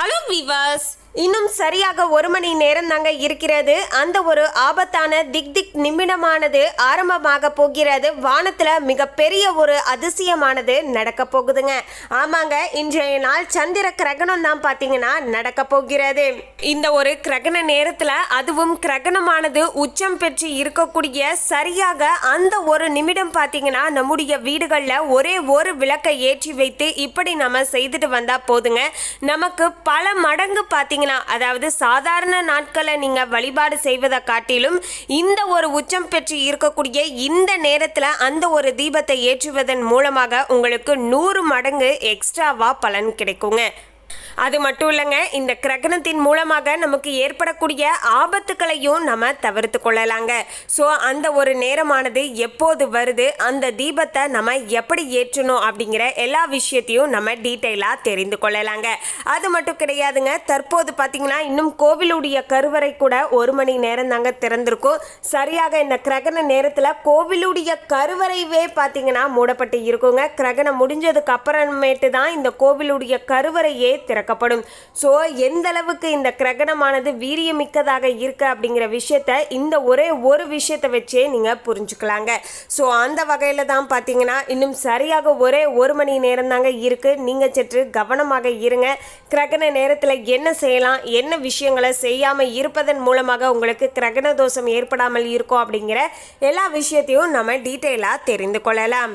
Hello விவாஸ் இன்னும் சரியாக ஒரு மணி நேரம் தாங்க இருக்கிறது. அந்த ஒரு ஆபத்தான திக் திக் நிமிடமானது ஆரம்பமாக போகிறது. வானத்தில் மிகப்பெரிய ஒரு அதிசயமானது நடக்க போகுதுங்க. ஆமாங்க இன்றைய நாள் சந்திர கிரகணம் தான் பார்த்தீங்கன்னா நடக்க போகிறது. இந்த ஒரு கிரகண நேரத்தில் அதுவும் கிரகணமானது உச்சம் பெற்று இருக்கக்கூடிய சரியாக அந்த ஒரு நிமிடம் பார்த்தீங்கன்னா நம்முடைய வீடுகளில் ஒரே ஒரு விளக்கை ஏற்றி வைத்து இப்படி நம்ம செய்துட்டு வந்தால் போதுங்க. நமக்கு பல மடங்கு பார்த்தீங்கன்னா அதாவது சாதாரண நாட்களை நீங்கள் வழிபாடு செய்வதை காட்டிலும் இந்த ஒரு உச்சம் பெற்று இருக்கக்கூடிய இந்த நேரத்தில் அந்த ஒரு தீபத்தை ஏற்றுவதன் மூலமாக உங்களுக்கு நூறு மடங்கு எக்ஸ்ட்ராவாக பலன் கிடைக்குங்க. அது மட்டும் இல்லைங்க இந்த கிரகணத்தின் மூலமாக நமக்கு ஏற்படக்கூடிய ஆபத்துக்களையும் நம்ம தவிர்த்து கொள்ளலாங்க. ஸோ அந்த ஒரு நேரமானது எப்போது வருது அந்த தீபத்தை நம்ம எப்படி ஏற்றணும் அப்படிங்கிற எல்லா விஷயத்தையும் நம்ம டீட்டெயிலாக தெரிந்து கொள்ளலாங்க. அது மட்டும் கிடையாதுங்க தற்போது பார்த்தீங்கன்னா இன்னும் கோவிலுடைய கருவறை கூட ஒரு மணி நேரம் தாங்க திறந்திருக்கும். சரியாக இந்த கிரகண நேரத்தில் கோவிலுடைய கருவறைவே பார்த்தீங்கன்னா மூடப்பட்டு இருக்குங்க. கிரகணம் முடிஞ்சதுக்கு அப்புறமேட்டு தான் இந்த கோவிலுடைய கருவறையே திறக்கப்படும் ஸோ எந்த அளவுக்கு இந்த கிரகணமானது வீரியமிக்கதாக இருக்கு அப்படிங்கிற விஷயத்த இந்த ஒரே ஒரு விஷயத்தை வச்சே நீங்கள் புரிஞ்சுக்கலாங்க. ஸோ அந்த வகையில் தான் பார்த்தீங்கன்னா இன்னும் சரியாக ஒரே ஒரு மணி நேரம் தாங்க இருக்கு. நீங்கள் சற்று கவனமாக இருங்க. கிரகண நேரத்தில் என்ன செய்யலாம் என்ன விஷயங்களை செய்யாமல் இருப்பதன் மூலமாக உங்களுக்கு கிரகண தோஷம் ஏற்படாமல் இருக்கும் அப்படிங்கிற எல்லா விஷயத்தையும் நம்ம டீட்டெயிலாக தெரிந்து கொள்ளலாம்.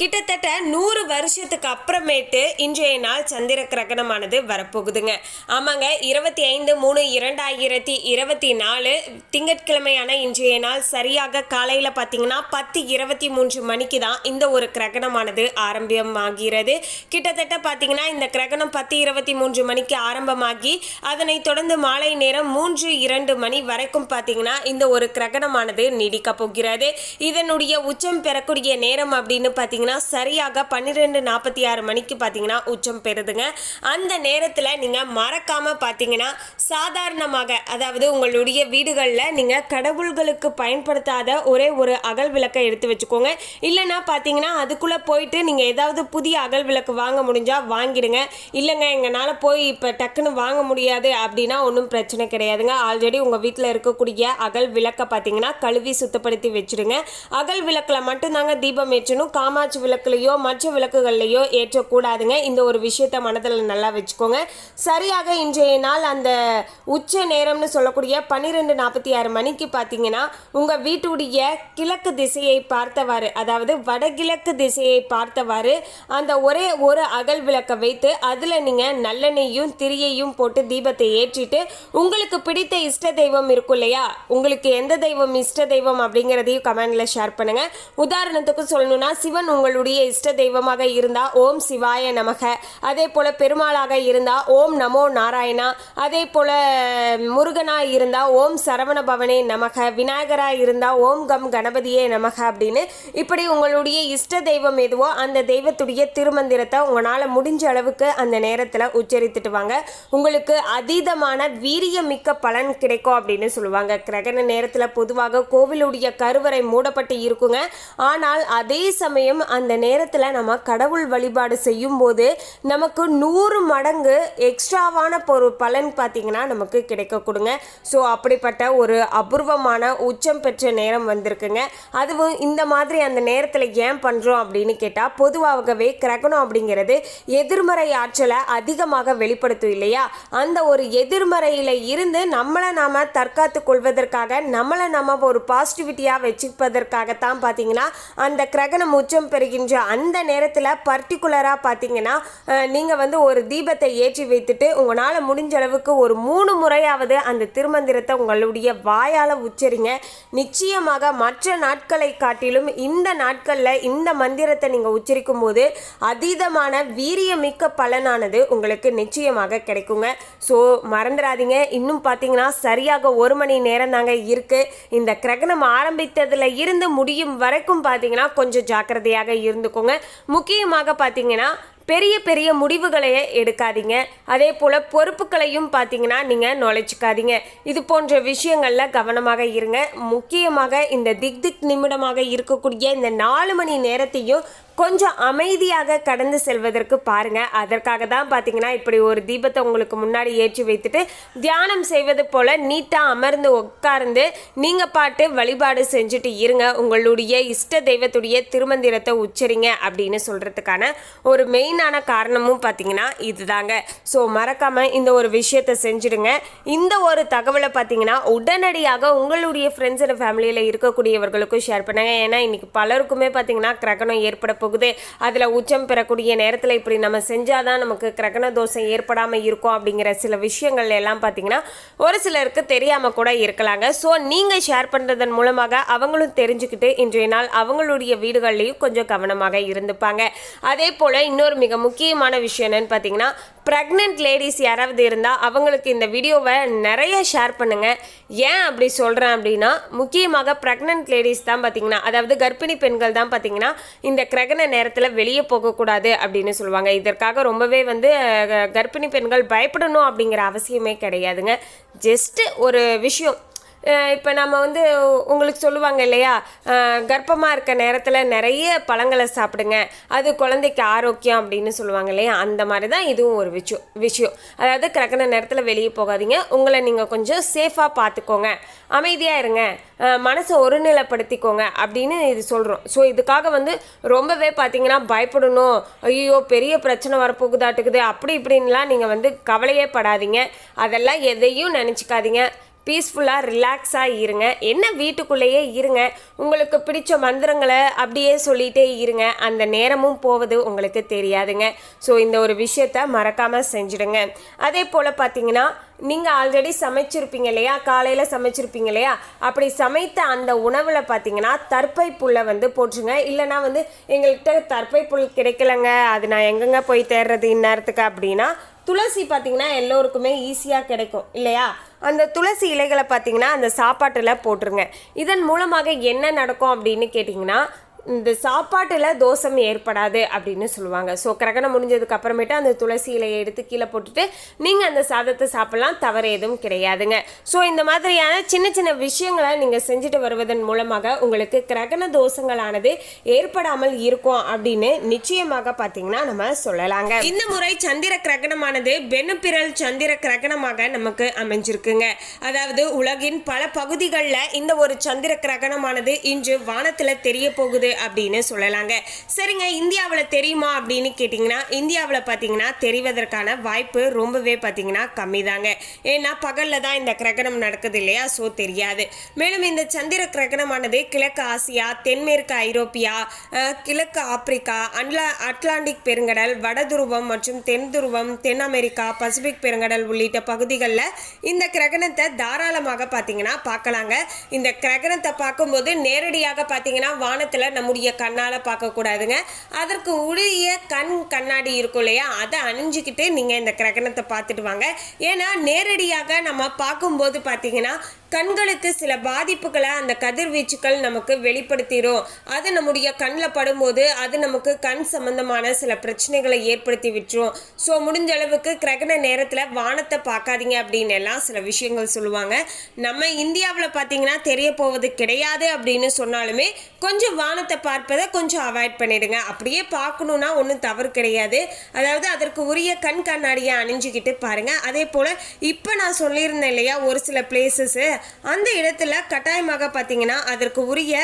கிட்டத்தட்ட நூறு வருஷத்துக்கு அப்புறமேட்டு இன்றைய நாள் சந்திர கிரகணமானது வரப்போகுதுங்க. ஆமாங்க இருபத்தி ஐந்து மூணு இரண்டாயிரத்தி இருபத்தி நாலு திங்கட்கிழமையான இன்றைய நாள் சரியாக காலையில் பார்த்தீங்கன்னா பத்து இருபத்தி மூன்று மணிக்கு தான் இந்த ஒரு கிரகணமானது ஆரம்பமாகிறது. கிட்டத்தட்ட பார்த்தீங்கன்னா இந்த கிரகணம் பத்து இருபத்தி மூன்று மணிக்கு ஆரம்பமாகி அதனை தொடர்ந்து மாலை நேரம் மூன்று இரண்டு மணி வரைக்கும் பார்த்தீங்கன்னா இந்த ஒரு கிரகணமானது நீடிக்க போகிறது. இதனுடைய உச்சம் பெறக்கூடிய நேரம் அப்படின்னு பார்த்தீங்கன்னா சரியாக பன்னிரெண்டு நாற்பத்தி ஆறு மணிக்கு பார்த்தீங்கன்னா உச்சம் பெறுதுங்க. அந்த நேரத்தில் நீங்கள் மறக்காமல் பார்த்தீங்கன்னா சாதாரணமாக அதாவது உங்களுடைய வீடுகளில் நீங்கள் கடவுள்களுக்கு பயன்படுத்தாத ஒரே ஒரு அகல் விளக்கை எடுத்து வச்சுக்கோங்க. இல்லைன்னா பார்த்தீங்கன்னா அதுக்குள்ளே போயிட்டு நீங்கள் ஏதாவது புதிய அகல் விளக்கு வாங்க முடிஞ்சால் வாங்கிடுங்க. இல்லைங்க எங்களால் போய் இப்போ டக்குன்னு வாங்க முடியாது அப்படின்னா ஒன்றும் பிரச்சனை கிடையாதுங்க. ஆல்ரெடி உங்கள் வீட்டில் இருக்கக்கூடிய அகல் விளக்கை பார்த்தீங்கன்னா கழுவி சுத்தப்படுத்தி வச்சுடுங்க. அகல் விளக்கில் மட்டும்தாங்க தீபம் ஏற்றணும். காமாட்சி விளக்குலையோ மற்ற விளக்குகள்லையோ ஏற்றக்கூடாதுங்க. இந்த ஒரு விஷயத்த மனதில் நல்லா வச்சுக்கோங்க. சரியாக இன்றைய நாள் அந்த உச்ச நேரம்னு சொல்லக்கூடிய பன்னிரெண்டு நாற்பத்தி ஆறு மணிக்கு பார்த்தீங்கன்னா உங்கள் வீட்டுடைய கிழக்கு திசையை பார்த்தவாறு அதாவது வடகிழக்கு திசையை பார்த்தவாறு அந்த ஒரே ஒரு அகல் விளக்கை வைத்து அதில் நீங்கள் நல்லெண்ணெயும் திரியையும் போட்டு தீபத்தை ஏற்றிட்டு உங்களுக்கு பிடித்த இஷ்ட தெய்வம் இருக்கும் இல்லையா? உங்களுக்கு எந்த தெய்வம் இஷ்ட தெய்வம் அப்படிங்கிறதையும் கமெண்டில் ஷேர் பண்ணுங்க. உதாரணத்துக்கு சொல்லணும்னா சிவன் உங்களுடைய இஷ்ட தெய்வமாக இருந்தா ஓம் சிவாய நமக. அதே போல பெருமாளாக இருந்தா ஓம் நமோ நாராயணா. அதே போல முருகனா இருந்தா ஓம் சரவண பவனே நமக. விநாயகரா இருந்தா ஓம் கம் கணபதியே நமக அப்படின்னு இப்படி உங்களுடைய இஷ்ட தெய்வம் எதுவோ அந்த தெய்வத்துடைய திருமந்திரத்தை உங்களால் முடிஞ்ச அளவுக்கு அந்த நேரத்தில் உச்சரித்துட்டு வாங்க. உங்களுக்கு அதீதமான வீரியமிக்க பலன் கிடைக்கும் அப்படின்னு சொல்லுவாங்க. கிரகண நேரத்தில் பொதுவாக கோவிலுடைய கருவறை மூடப்பட்டு இருக்குங்க. ஆனால் அதே சமயம் அந்த நேரத்தில் நம்ம கடவுள் வழிபாடு செய்யும்போது நமக்கு நூறு மடங்கு எக்ஸ்ட்ராவான ஒரு பலன் பார்த்திங்கன்னா நமக்கு கிடைக்க கொடுங்க. ஸோ அப்படிப்பட்ட ஒரு அபூர்வமான உச்சம் பெற்ற நேரம் வந்திருக்குங்க. அதுவும் இந்த மாதிரி அந்த நேரத்தில் ஏன் பண்ணுறோம் அப்படின்னு கேட்டால் பொதுவாகவே கிரகணம் அப்படிங்கிறது எதிர்மறை ஆற்றலை அதிகமாக வெளிப்படுத்தும் இல்லையா? அந்த ஒரு எதிர்மறையில் இருந்து நம்மளை நாம் தற்காத்து கொள்வதற்காக நம்மளை நம்ம ஒரு பாசிட்டிவிட்டியாக வச்சுப்பதற்காகத்தான் பார்த்தீங்கன்னா அந்த கிரகணம் உச்சம் வருகின்ற அந்த நேரத்தில் பர்டிகுலராக பார்த்தீங்கன்னா நீங்கள் வந்து ஒரு தீபத்தை ஏற்றி வைத்துட்டு உங்களால் முடிஞ்ச அளவுக்கு ஒரு மூணு முறையாவது அந்த திருமந்திரத்தை உங்களுடைய வாயால் உச்சரிங்க. நிச்சயமாக மற்ற நாட்களை காட்டிலும் இந்த நாட்களில் இந்த மந்திரத்தை நீங்கள் உச்சரிக்கும் போது அதீதமான வீரியமிக்க பலனானது உங்களுக்கு நிச்சயமாக கிடைக்குங்க. ஸோ மறந்துடாதீங்க. இன்னும் பார்த்தீங்கன்னா சரியாக ஒரு மணி நேரம் தாங்க இருக்குது இந்த கிரகணம் ஆரம்பித்ததுல இருந்து முடியும் வரைக்கும் பார்த்தீங்கன்னா கொஞ்சம் ஜாக்கிரதையாக இருந்துக்கோங்க. முக்கியமாக பார்த்தீங்கன்னா பெரிய பெரிய முடிவுகளையே எடுக்காதீங்க. அதே போல் பொறுப்புகளையும் பார்த்தீங்கன்னா நீங்கள் நுழைச்சிக்காதீங்க. இது போன்ற விஷயங்களில் கவனமாக இருங்க. முக்கியமாக இந்த திக் திக் நிமிடமாக இருக்கக்கூடிய இந்த நாலு மணி நேரத்தையும் கொஞ்சம் அமைதியாக கடந்து செல்வதற்கு பாருங்கள் அதற்காக தான் பார்த்தீங்கன்னா இப்படி ஒரு தீபத்தை உங்களுக்கு முன்னாடி ஏற்றி வைத்துட்டு தியானம் செய்வது போல் நீட்டாக அமர்ந்து உட்கார்ந்து நீங்கள் பாட்டு வழிபாடு செஞ்சுட்டு இருங்க. உங்களுடைய இஷ்ட தெய்வத்துடைய திருமந்திரத்தை உச்சரிங்க அப்படின்னு சொல்கிறதுக்கான ஒரு மெயினான காரணமும் பார்த்தீங்கன்னா இதுதாங்க. ஸோ மறக்காமல் இந்த ஒரு விஷயத்தை செஞ்சுடுங்க. இந்த ஒரு தகவலை பார்த்தீங்கன்னா உடனடியாக உங்களுடைய ஃப்ரெண்ட்ஸ் அண்ட் ஃபேமிலியில் இருக்கக்கூடியவர்களுக்கும் ஷேர் பண்ணுங்கள் ஏன்னா இன்றைக்கி பலருக்குமே பார்த்தீங்கன்னா கிரகணம் ஏற்பட போகுது அதில் உச்சம் பெறக்கூடிய நேரத்தில் இப்படி நம்ம செஞ்சால் தான் நமக்கு கிரகண தோஷம் ஏற்படாமல் இருக்கும் அப்படிங்கிற சில விஷயங்கள் எல்லாம் பார்த்தீங்கன்னா ஒரு சிலருக்கு தெரியாமல் கூட இருக்கலாங்க. ஸோ நீங்கள் ஷேர் பண்ணுறதன் மூலமாக அவங்களும் தெரிஞ்சுக்கிட்டு இன்றைய நாள் அவங்களுடைய வீடுகள்லையும் கொஞ்சம் கவனமாக இருந்துப்பாங்க. அதே போல் இன்னொரு மிக முக்கியமான விஷயம் என்னன்னு பார்த்தீங்கன்னா ப்ரெக்னென்ட் லேடிஸ் யாராவது இருந்தால் அவங்களுக்கு இந்த வீடியோவை நிறைய ஷேர் பண்ணுங்கள் ஏன் அப்படி சொல்கிறேன் அப்படின்னா முக்கியமாக ப்ரெக்னென்ட் லேடிஸ் தான் பார்த்தீங்கன்னா அதாவது கர்ப்பிணி பெண்கள் தான் பார்த்தீங்கன்னா இந்த கிரக கிரகண நேரத்தில் வெளியே போகக்கூடாது அப்படின்னு சொல்லுவாங்க. இதற்காக ரொம்பவே வந்து கர்ப்பிணி பெண்கள் பயப்படணும் அப்படிங்கிற அவசியமே கிடையாதுங்க. ஜஸ்ட்டு ஒரு விஷயம். இப்போ நம்ம வந்து உங்களுக்கு சொல்லுவாங்க இல்லையா? கர்ப்பமாக இருக்க நேரத்தில் நிறைய பழங்களை சாப்பிடுங்க. அது குழந்தைக்கு ஆரோக்கியம் அப்படின்னு சொல்லுவாங்க இல்லையா? அந்த மாதிரி தான் இதுவும் ஒரு விஷயம் விஷயம். அதாவது கிரகண நேரத்தில் வெளியே போகாதீங்க. உங்களை நீங்கள் கொஞ்சம் சேஃபாக பார்த்துக்கோங்க அமைதியாக இருங்க. மனசை ஒருநிலைப்படுத்திக்கோங்க அப்படின்னு இது சொல்கிறோம் ஸோ இதுக்காக வந்து ரொம்பவே பார்த்தீங்கன்னா பயப்படணும். ஐயோ பெரிய பிரச்சனை வரப்போகுதாட்டுக்குது அப்படி இப்படின்லாம் நீங்கள் வந்து கவலையே படாதீங்க. அதெல்லாம் எதையும் நினச்சிக்காதீங்க. பீஸ்ஃபுல்லாக ரிலாக்ஸாக இருங்க. என்ன வீட்டுக்குள்ளேயே இருங்க. உங்களுக்கு பிடிச்ச மந்திரங்களை அப்படியே சொல்லிகிட்டே இருங்க. அந்த நேரமும் போவது உங்களுக்கு தெரியாதுங்க. ஸோ இந்த ஒரு விஷயத்த மறக்காமல் செஞ்சுடுங்க. அதே போல் பார்த்தீங்கன்னா நீங்கள் ஆல்ரெடி சமைச்சிருப்பீங்க இல்லையா? காலையில் சமைச்சிருப்பீங்க இல்லையா? அப்படி சமைத்த அந்த உணவில் பார்த்தீங்கன்னா தற்பை புல்லை வந்து போட்டுருங்க இல்லைனா வந்து எங்கள்கிட்ட தற்பை புல் கிடைக்கலங்க. அது நான் எங்கெங்க போய் தேடுறது இந்நேரத்துக்கு அப்படின்னா துளசி பார்த்தீங்கன்னா எல்லோருக்குமே ஈஸியாக கிடைக்கும். இல்லையா? அந்த துளசி இலைகளை பார்த்தீங்கன்னா அந்த சாப்பாட்டில் போட்டுருங்க. இதன் மூலமாக என்ன நடக்கும் அப்படின்னு கேட்டிங்கன்னா இந்த சாப்பாட்டில் தோஷம் ஏற்படாது அப்படின்னு சொல்லுவாங்க. ஸோ கிரகணம் முடிஞ்சதுக்கு அப்புறமேட்டு அந்த துளசி இலையை எடுத்து கீழே போட்டுட்டு நீங்கள் அந்த சாதத்தை சாப்பிடலாம் தவறு எதுவும் கிடையாதுங்க. ஸோ இந்த மாதிரியான சின்ன சின்ன விஷயங்களை நீங்கள் செஞ்சுட்டு வருவதன் மூலமாக உங்களுக்கு கிரகண தோஷங்களானது ஏற்படாமல் இருக்கும் அப்படின்னு நிச்சயமாக பார்த்தீங்கன்னா நம்ம சொல்லலாங்க. இந்த முறை சந்திர கிரகணமானது பெனுப்பிரல் சந்திர கிரகணமாக நமக்கு அமைஞ்சிருக்குங்க. அதாவது உலகின் பல பகுதிகளில் இந்த ஒரு சந்திர கிரகணமானது இன்று வானத்தில் தெரிய போகுது. அப்படின்னு சொல்லலாங்க. சரிங்க இந்தியாவில் தெரியுமா அப்படின்னு கேட்டிங்கன்னா இந்தியாவில் பார்த்தீங்கன்னா தெரிவதற்கான வாய்ப்பு ரொம்பவே பார்த்தீங்கன்னா கம்மி தாங்க ஏன்னா பகலில் தான் இந்த கிரகணம் நடக்குது இல்லையா? ஸோ தெரியாது. மேலும் இந்த சந்திர கிரகணமானது கிழக்கு ஆசியா தென்மேற்கு ஐரோப்பியா கிழக்கு ஆப்பிரிக்கா அட்லா அட்லாண்டிக் பெருங்கடல் வட துருவம் மற்றும் தென் துருவம் தென் அமெரிக்கா பசிபிக் பெருங்கடல் உள்ளிட்ட பகுதிகளில் இந்த கிரகணத்தை தாராளமாக பார்த்தீங்கன்னா பார்க்கலாங்க இந்த கிரகணத்தை பார்க்கும்போது நேரடியாக பார்த்தீங்கன்னா வானத்தில் நம்முடைய கண்ணால் பார்க்கக்கூடாதுங்க அதற்கு உரிய கண் கண்ணாடி இருக்கும் இல்லையா? அதை அணிஞ்சுக்கிட்டு நீங்கள் இந்த கிரகணத்தை பார்த்துட்டு வாங்க. ஏன்னா நேரடியாக நம்ம பார்க்கும்போது பார்த்தீங்கன்னா கண்களுக்கு சில பாதிப்புகளை அந்த கதிர்வீச்சுக்கள் நமக்கு வெளிப்படுத்திடும் அது நம்முடைய கண்ணில் படும்போது அது நமக்கு கண் சம்பந்தமான சில பிரச்சனைகளை ஏற்படுத்தி விட்டுரும். ஸோ முடிஞ்ச அளவுக்கு கிரகண நேரத்தில் வானத்தை பார்க்காதீங்க அப்படின்னு எல்லாம் சில விஷயங்கள் சொல்லுவாங்க. நம்ம இந்தியாவில் பார்த்தீங்கன்னா தெரிய போவது கிடையாது அப்படின்னு சொன்னாலுமே கொஞ்சம் வானத்தை பார்ப்பதை கொஞ்சம் அவாய்ட் பண்ணிடுங்க. அப்படியே பார்க்கணுன்னா ஒன்றும் தவறு கிடையாது. அதாவது அதற்கு உரிய கண் கண்ணாடியை அணிஞ்சுக்கிட்டு பாருங்கள் அதே போல் இப்போ நான் சொல்லியிருந்தேன் இல்லையா ஒரு சில பிளேசஸ்ஸு அந்த இடத்துல கட்டாயமாக பார்த்தீங்கன்னா அதற்கு உரிய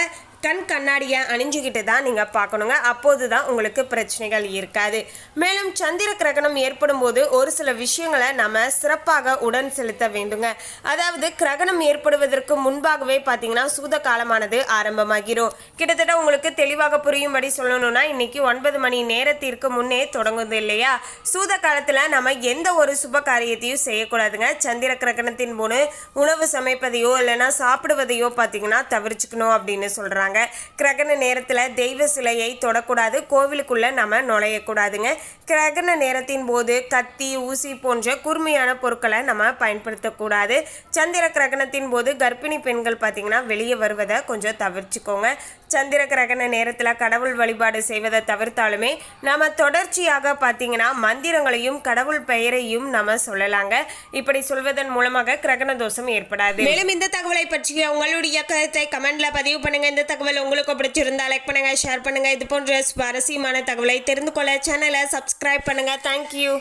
கண் கண்ணாடியை அணிஞ்சுக்கிட்டு தான் நீங்கள் பார்க்கணுங்க. அப்போது தான் உங்களுக்கு பிரச்சனைகள் இருக்காது. மேலும் சந்திர கிரகணம் ஏற்படும் போது ஒரு சில விஷயங்களை நம்ம சிறப்பாக உடன் செலுத்த வேண்டுங்க. அதாவது கிரகணம் ஏற்படுவதற்கு முன்பாகவே பார்த்தீங்கன்னா சூத காலமானது ஆரம்பமாகிரும். கிட்டத்தட்ட உங்களுக்கு தெளிவாக புரியும்படி சொல்லணும்னா இன்னைக்கு ஒன்பது மணி நேரத்திற்கு முன்னே தொடங்குது இல்லையா? சூத காலத்தில் நம்ம எந்த ஒரு சுப காரியத்தையும் செய்யக்கூடாதுங்க. சந்திர கிரகணத்தின் போது உணவு சமைப்பதையோ இல்லைன்னா சாப்பிடுவதையோ பார்த்தீங்கன்னா தவிர்த்துக்கணும் அப்படின்னு சொல்கிறாங்க சொல்கிறாங்க கிரகண நேரத்தில் தெய்வ சிலையை தொடக்கூடாது. கோவிலுக்குள்ளே நம்ம நுழையக்கூடாதுங்க. கிரகண நேரத்தின் போது கத்தி ஊசி போன்ற கூர்மையான பொருட்களை நம்ம பயன்படுத்தக்கூடாது. சந்திர கிரகணத்தின் போது கர்ப்பிணி பெண்கள் பார்த்திங்கன்னா வெளியே வருவதை கொஞ்சம் தவிர்த்துக்கோங்க. சந்திர கிரகண நேரத்தில் கடவுள் வழிபாடு செய்வதை தவிர்த்தாலுமே நம்ம தொடர்ச்சியாக பார்த்திங்கன்னா மந்திரங்களையும் கடவுள் பெயரையும் நம்ம சொல்லலாங்க. இப்படி சொல்வதன் மூலமாக கிரகண தோஷம் ஏற்படாது. மேலும் இந்த தகவலை பற்றிய உங்களுடைய கருத்தை கமெண்ட்ல பதிவு பண்ணுங்க. இந்த தகவல் உங்களுக்கு பிடிச்சிருந்தா லைக் பண்ணுங்க ஷேர் பண்ணுங்க. இது போன்ற சுவாரஸ்யமான தகவலை தெரிந்து கொள்ள சேனலை சப்ஸ்கிரைப் பண்ணுங்க. தேங்க்யூ